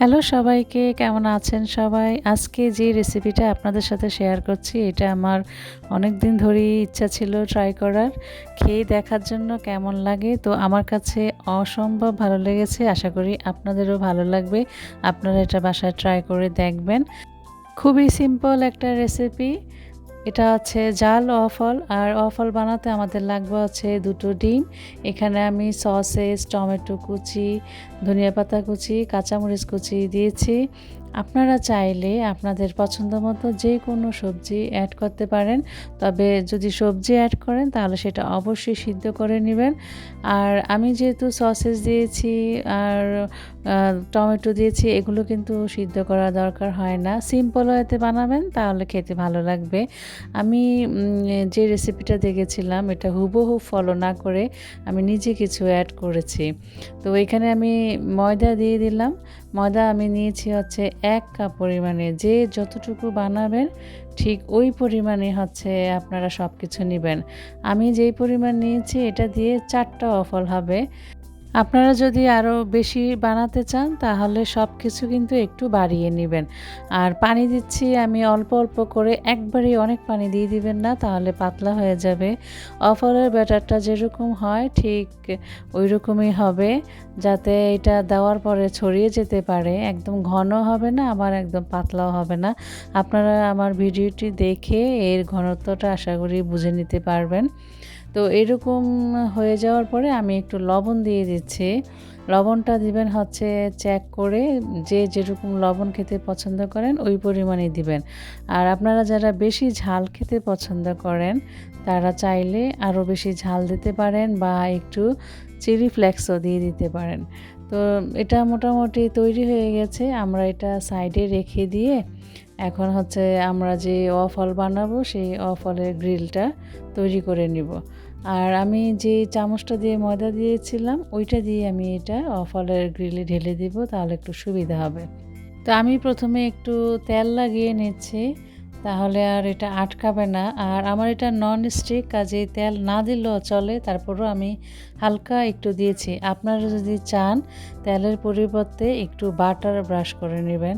Hello সবাইকে, কেমন আছেন সবাই? আজকে যে রেসিপিটা আপনাদের সাথে শেয়ার করছি, এটা আমার অনেক দিন ধরেই ইচ্ছা ছিল ট্রাই করার। খেয়ে দেখার জন্য কেমন লাগে? তো আমার কাছে অসম্ভব ভালো লেগেছে, আশা করি আপনাদেরও ভালো লাগবে। আপনারা এটা বাসায় ট্রাই করে দেখবেন। খুবই সিম্পল একটা রেসিপি এটা আছে জাল অফল, আর অফল বানাতে আমাদের লাগবে হচ্ছে দুটো ডিম। এখানে আমি সসেস, টমেটো কুচি, ধনিয়া পাতা কুচি, কাঁচামরিচ কুচি দিয়েছি। আপনারা চাইলে আপনাদের পছন্দ মতো যে কোনো সবজি অ্যাড করতে পারেন। তবে যদি সবজি অ্যাড করেন, তাহলে সেটা অবশ্যই সিদ্ধ করে নেবেন। আর আমি যেহেতু সসেস দিয়েছি আর টমেটো দিয়েছি, এগুলো কিন্তু সিদ্ধ করা দরকার হয় না। সিম্পল হয়তে বানাবেন, তাহলে খেতে ভালো লাগবে। আমি যে রেসিপিটা দেখেছিলাম, এটা হুবহু ফলো না করে আমি নিজে কিছু অ্যাড করেছি। তো এখানে আমি ময়দা দিয়ে দিলাম। ময়দা আমি নিয়েছি হচ্ছে এক কাপ পরিমাণে যে যতটুকু বানাবেন, ঠিক ওই পরিমাণে হচ্ছে আপনারা সব কিছু নেবেন। আমি যেই পরিমাণ নিয়েছি, এটা দিয়ে চারটা অফল হবে। আপনারা যদি আরও বেশি বানাতে চান, তাহলে সব কিছু কিন্তু একটু বাড়িয়ে নেবেন। আর পানি দিচ্ছি আমি অল্প অল্প করে, একবারেই অনেক পানি দিয়ে দিবেন না, তাহলে পাতলা হয়ে যাবে। অফারের ব্যাটারটা যেরকম হয়, ঠিক ওই রকমই হবে, যাতে এটা দেওয়ার পরে ছড়িয়ে যেতে পারে। একদম ঘন হবে না, আবার একদম পাতলাও হবে না। আপনারা আমার ভিডিওটি দেখে এর ঘনত্বটা আশা করি বুঝে নিতে পারবেন। তো এরকম হয়ে যাওয়ার পরে আমি একটু লবণ দিয়ে দিচ্ছি। লবণটা দিবেন হচ্ছে চেক করে যে যেরকম লবণ খেতে পছন্দ করেন ওই পরিমাণে দিবেন। আর আপনারা যারা বেশি ঝাল খেতে পছন্দ করেন, তারা চাইলে আরও বেশি ঝাল দিতে পারেন বা একটু চিলি ফ্লেক্সও দিয়ে দিতে পারেন। তো এটা মোটামুটি তৈরি হয়ে গেছে। আমরা এটা সাইডে রেখে দিয়ে এখন হচ্ছে আমরা যে অফল বানাবো, সেই অফলের গ্রিলটা তৈরি করে নিব। আর আমি যে চামচটা দিয়ে ময়দা দিয়েছিলাম, ওইটা দিয়ে আমি এটা অফলের গ্রিলে ঢেলে দিব, তাহলে একটু সুবিধা হবে। তো আমি প্রথমে একটু তেল লাগিয়ে নিচ্ছি, তাহলে আর এটা আটকাবে না। আর আমার এটা নন স্টিক কাজে তেল না দিলেও চলে, তারপরও আমি হালকা একটু দিয়েছি। আপনারা যদি চান, তেলের পরিবর্তে একটু বাটার ব্রাশ করে নেবেন।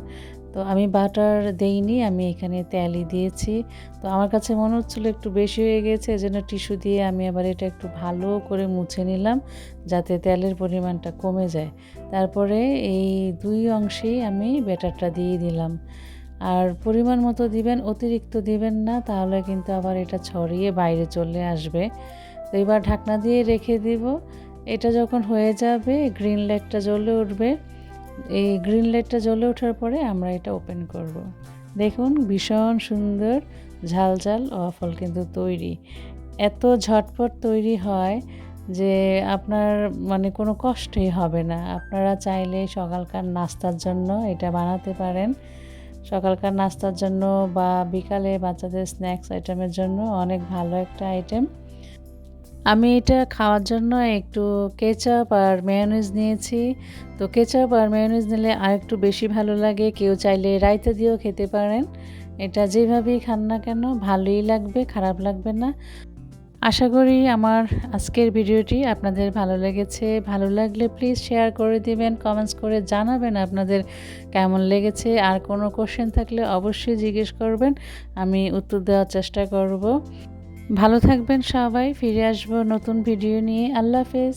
তো আমি বাটার দেইনি, আমি এখানে তেলই দিয়েছি। তো আমার কাছে মনে হচ্ছিল একটু বেশি হয়ে গেছে, এজন্য টিস্যু দিয়ে আমি আবার এটা একটু ভালো করে মুছে নিলাম, যাতে তেলের পরিমাণটা কমে যায়। তারপরে এই দুই অংশেই আমি ব্যাটারটা দিয়ে দিলাম। আর পরিমাণ মতো দিবেন, অতিরিক্ত দিবেন না, তাহলে কিন্তু আবার এটা ছড়িয়ে বাইরে চলে আসবে। তো এবার ঢাকনা দিয়ে রেখে দিব। এটা যখন হয়ে যাবে, গ্রিন লাইটটা জ্বলে উঠবে। এই গ্রিন লাইটটা জ্বলে ওঠার পরে আমরা এটা ওপেন করব। দেখুন, ভীষণ সুন্দর ঝাল ঝাল ফল কিন্তু তৈরি। এত ঝটপট তৈরি হয় যে আপনার মানে কোনো কষ্টই হবে না। আপনারা চাইলে সকালকার নাস্তার জন্য এটা বানাতে পারেন। সকালকার নাস্তার জন্য বা বিকালে বাচ্চাদের স্ন্যাক্স আইটেমের জন্য অনেক ভালো একটা আইটেম। আমি এটা খাওয়ার জন্য একটু কেচাপ আর মেয়নিজ নিয়েছি। তো কেচাপ আর মেয়নিজ নিলে আর একটু বেশি ভালো লাগে। কেউ চাইলে রাইতে দিয়েও খেতে পারেন। এটা যেভাবেই খান না কেন, ভালোই লাগবে, খারাপ লাগবে না। আশা করি আমার আজকের ভিডিওটি আপনাদের ভালো লেগেছে। ভালো লাগলে প্লিজ শেয়ার করে দিবেন কমেন্টস করে জানাবেন আপনাদের কেমন লেগেছে। আর কোনো কোশ্চেন থাকলে অবশ্যই জিজ্ঞেস করবেন, আমি উত্তর দেওয়ার চেষ্টা করব। ভালো থাকবেন সবাই ফিরে আসব নতুন ভিডিও নিয়ে। আল্লাহ হাফেজ।